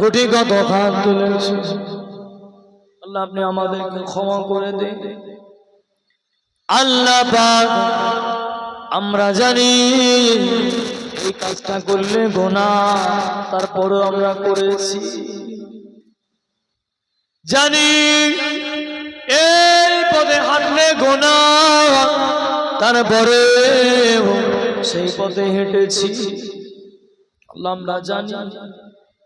গুটি কত হাত তুলেছি। আল্লাহ আপনি আমাদেরকে ক্ষমা করে দিন। আল্লাহ পাক আমরা জানি এই কাজটা করলে গোনা তারপরও আমরা করেছি। জানি এই পদে হাঁটলে গোনা তারপরে সেই পথে হেঁটেছি। আল্লাহ আমরা জানি।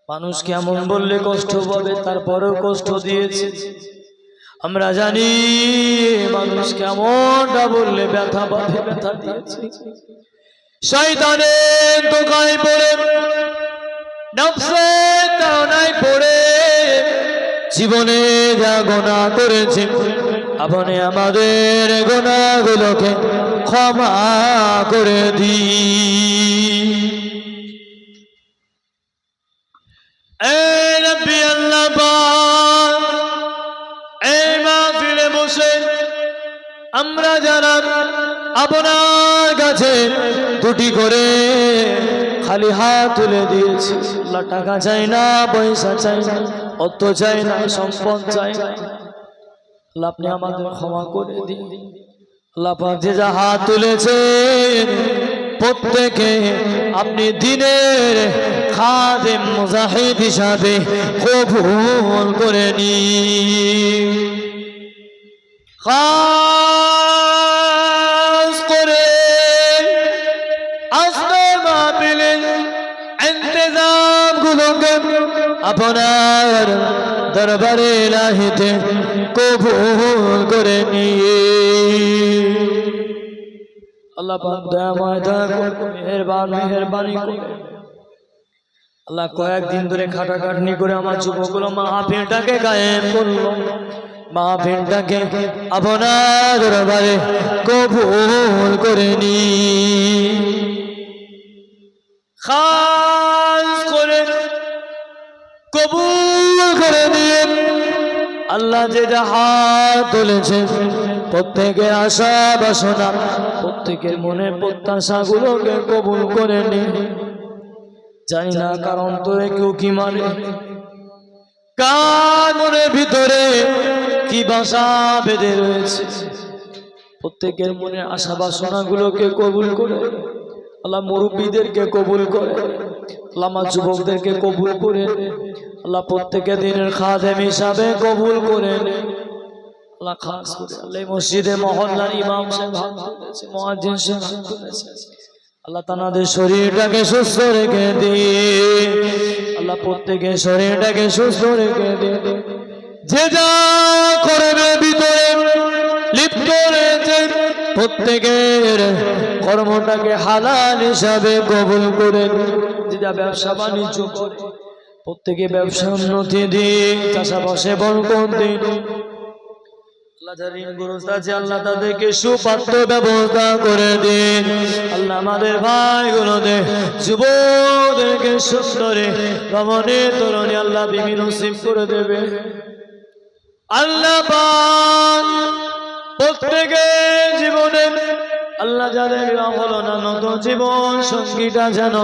মানুষ কেমন বললে কষ্ট পাবে, তারপরেও কষ্ট দিয়েছে। আমরা জানি মানুষ কেমনটা বললে ব্যথা পাবে ব্যথা দিয়েছে। শয়তানের দোকায় পড়ে, নফসের তাড়নায় পড়ে, জীবনে যা গোনা করেছে, আপনি আমাদের গোনাগুলোকে ক্ষমা করে দিই আমরা যারা আপনার কাছে দুটি করে খালি হাত তুলে দিয়েছি। টাকা চাই না, পয়সা চাই না, অর্থ চাই না, সম্পদ চাই না। আপনি আমাদের ক্ষমা করে দিন। আল্লাহ যে যা হাত তুলেছে প্রত্যেকে আপনি দিনের খাদেম মুজাহিদ হিসাবে কবুল করে গুলোকে আপনার দরবারে লাহিতে কবুল করে নিয়ে আল্লাহ মেহেরবান মেহেরবানি আল্লাহ কয়েকদিন ধরে খাটাখাটনি করে আমার যুবকগুলো মাহফিলটাকে গায়েব করল। মা মাহফিলটাকে আপনার দরবারে কবুল করে নি। খাস করে কবুল করে নিয়ে আল্লাহ যেটা হাত তুলেছে প্রত্যেকের আশা বাসনা, প্রত্যেকের মনের প্রত্যাশাগুলোকে কবুল করে নিন জানি না কারণ তোরে কেউ কি মানে কার মনের ভিতরে কি বাসা বেঁধে রয়েছে প্রত্যেকের মনে আশা বাসনা গুলোকে কবুল করে, আল্লাহ মুরব্বীদেরকে কবুল করে, আল্লাহ যুবকদেরকে কবুল করে আল্লাহ প্রত্যেকের দিনের খাদেম হিসাবে কবুল করে নে। আল্লাহ খাস করে আল্লাহ মসজিদে মহল্লার ইমাম সাহেব হাত তুলেছে মুয়াজ্জিন সাহেব হাত তুলেছে আল্লাহ তানাদের শরীরটাকে সুস্থ রেখে দিয়ে আল্লাহ প্রত্যেকের শরীরটাকে সুস্থ রেখে দিয়ে যে যা করবে ভিতরে লিপ্ত রয়েছে প্রত্যেকের কর্মটাকে হালাল হিসাবে কবুল করে যে যা ব্যবসা বাণিজ্য করে প্রত্যেকে ব্যবসা উন্নতি দিন চাষাবাসে বরকত দিন আল্লাহ আল্লাহ তাদেরকে সুপাত্র ব্যবস্থা করে দিন। আল্লাহ আমাদের ভাইগুলোদের যুবদেরকে সুন্দরে ভবনে তরুণী আল্লাহ বিভিন্ন নসিব করে দেবে। আল্লাহ প্রত্যেকের জীবনে আল্লাহ যাদের বিবাহ হলো না নতুন জীবন সঙ্গীটা যেন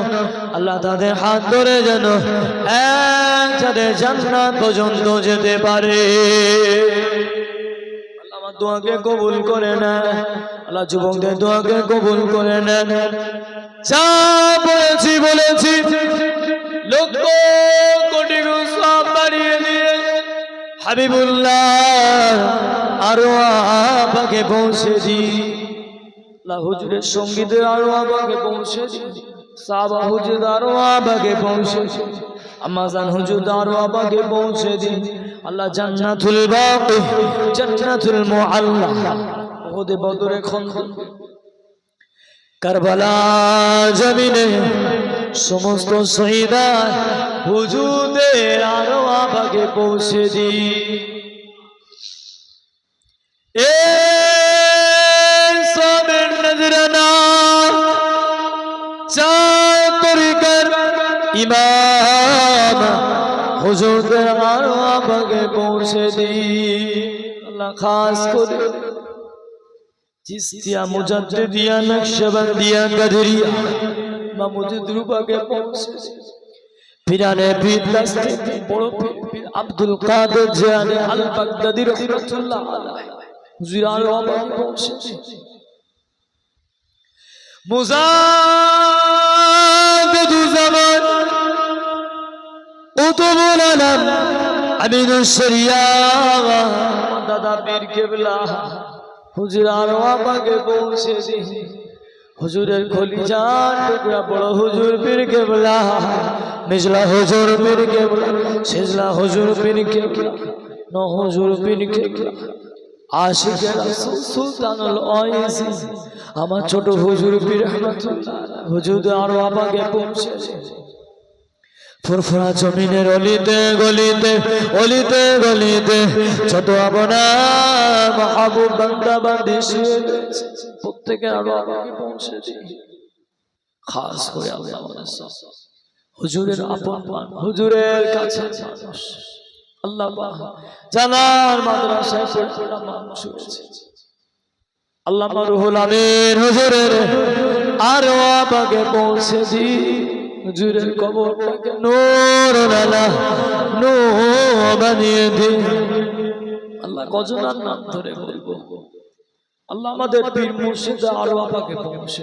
আল্লাহ তাদের হাত ধরে যেন এক যাদের জান্নাত পর্যন্ত যেতে পারে। দোয়াকে কবুল করে নেন আল্লাহ যুবকদের দোয়াকে কবুল করে নেন যা বলেছি বলেছি। লক্ষ কোটি সব বাড়িয়ে দিয়ে হাবিবুল্লাহ আরও আপাকে পৌঁছে দি হুজুরের সঙ্গীতের আরও আপাকে পৌঁছে দি সাবা হুজুর আরও আপাকে পৌঁছে আমাজান হুজুর আরও আপাকে পৌঁছে দি আল্লাহ জান্নাতুল বাকি, জান্নাতুল মুআল্লা ওহদে বদরে খন্দক কারবালা জমিনে সমস্ত শহীদা হুজুদের আরও আবাগে পৌঁছে দি এ সবের নজরানা চাতরিকার ইমাম হুজুরদের আরও আবাগে পৌঁছে আল্লাহ খাস করে। চিস্তিয়া রূপাকে পৌঁছে দস্তে বড় আব্দুল কাদের আল বাগদাদি রাহমাতুল্লাহ হুজুর আরও পৌঁছে পৌঁছে হুজুরের বড় হুজুর পীর কেবলা মিজলা হুজুর পীর কেবলা সেজলা হুজুর পীর কেবলা ন পীর কেবলা আমার ছোট হুজুর পীর হুজুর আরও আবাগে পৌঁছেছে ফুরফুরা জমিনের অলিতে গলিতে অলিতে গলিতে ছোট আবনা মাহবুব বান্দা বান্দি শুয়ে প্রত্যেকে আরও আমাকে পৌঁছে দিই। খাস করে আল্লাহ আমাদের হুজুরের আপন মান হুজুরের কাছে আল্লাহ জানার মাদ্রাসায় পড়া মানুষ হয়েছে। আল্লাহ রুহুল আমিন হুজুরের আরও আবাগে পৌঁছে দি হুজুরের কবরটাকে নূর নালা নূর বানিয়ে দি। আল্লাহ কজনার নাম ধরে বলব? আল্লাহ আমাদের পীর মুর্শিদ আরও আবাগে পৌঁছে।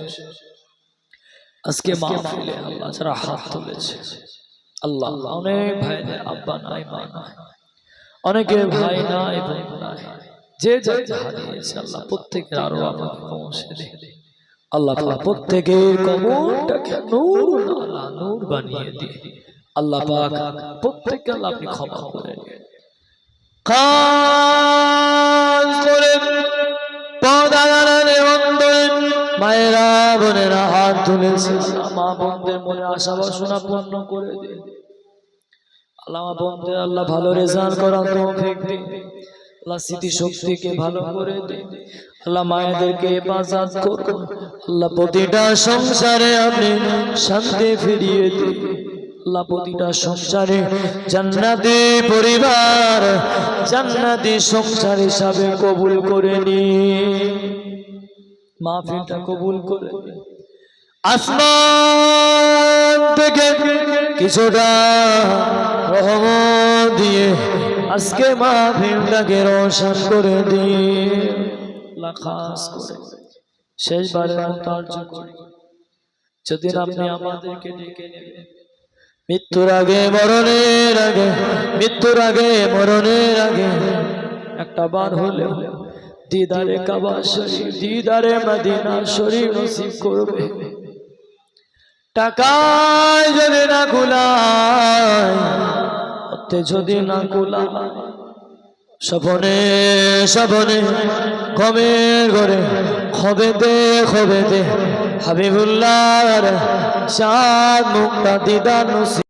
আজকে মাহফিলে আল্লাহ যারা হাত তুলেছে। আল্লাহ অনেক ভাই আব্বা নাই মা নাই। অনেকের ভাই নাই বোন নাই। যে যাকে হারিয়েছে আল্লাহ প্রত্যেকের আরও আমাকে পৌঁছে দে। আল্লাহ পাক প্রত্যেকের কবরটাকে নূর আলা নূর বানিয়ে দে আল্লাহ পাক প্রত্যেককে আল্লাহ আপনি ক্ষমা করে দিন। খাস করে পদাগারে অন্তরে মায়েরা বোনেরা হাত তুলেছে। মা বোনদের মনে আশা বাসনা পূর্ণ করে দিন। আল্লাহ বোনদের আল্লাহ ভালো রেজাল্ট করা তৌফিক দিন। আল্লাহ স্মৃতি শক্তিকে ভালো করে আল্লাহ মায়েদেরকে করুন। আল্লাহ প্রতিটা সংসারে আপনি শান্তি ফিরিয়ে দিন। আল্লাহ প্রতিটা সংসারে জান্নাতি পরিবার জান্নাতি সংসার হিসাবে কবুল করে নি মাহফিলটা কবুল করে। আসমান থেকে কিছুটা রহমত দিয়ে আজকে মা মাহফিলটাকে রোশন করে দিয়ে আল্লাহ খাস করে। শেষবারের মতো করি। যদি আপনি আমাদেরকে ডেকে নেবেন। মৃত্যুর আগে মরণের আগে মৃত্যুর আগে মরণের আগে। একটা বার হলেও দিদারে কাবা শরীফ দিদারে মদিনা শরীফ নসিব করবে। টাকায় যদি না কুলায় অর্থে যদি না কুলায় সপনে সপনে কমে করে হবে খবেতে হাবিবুল্লাহ সাত মুক্তা দিদার নসিব।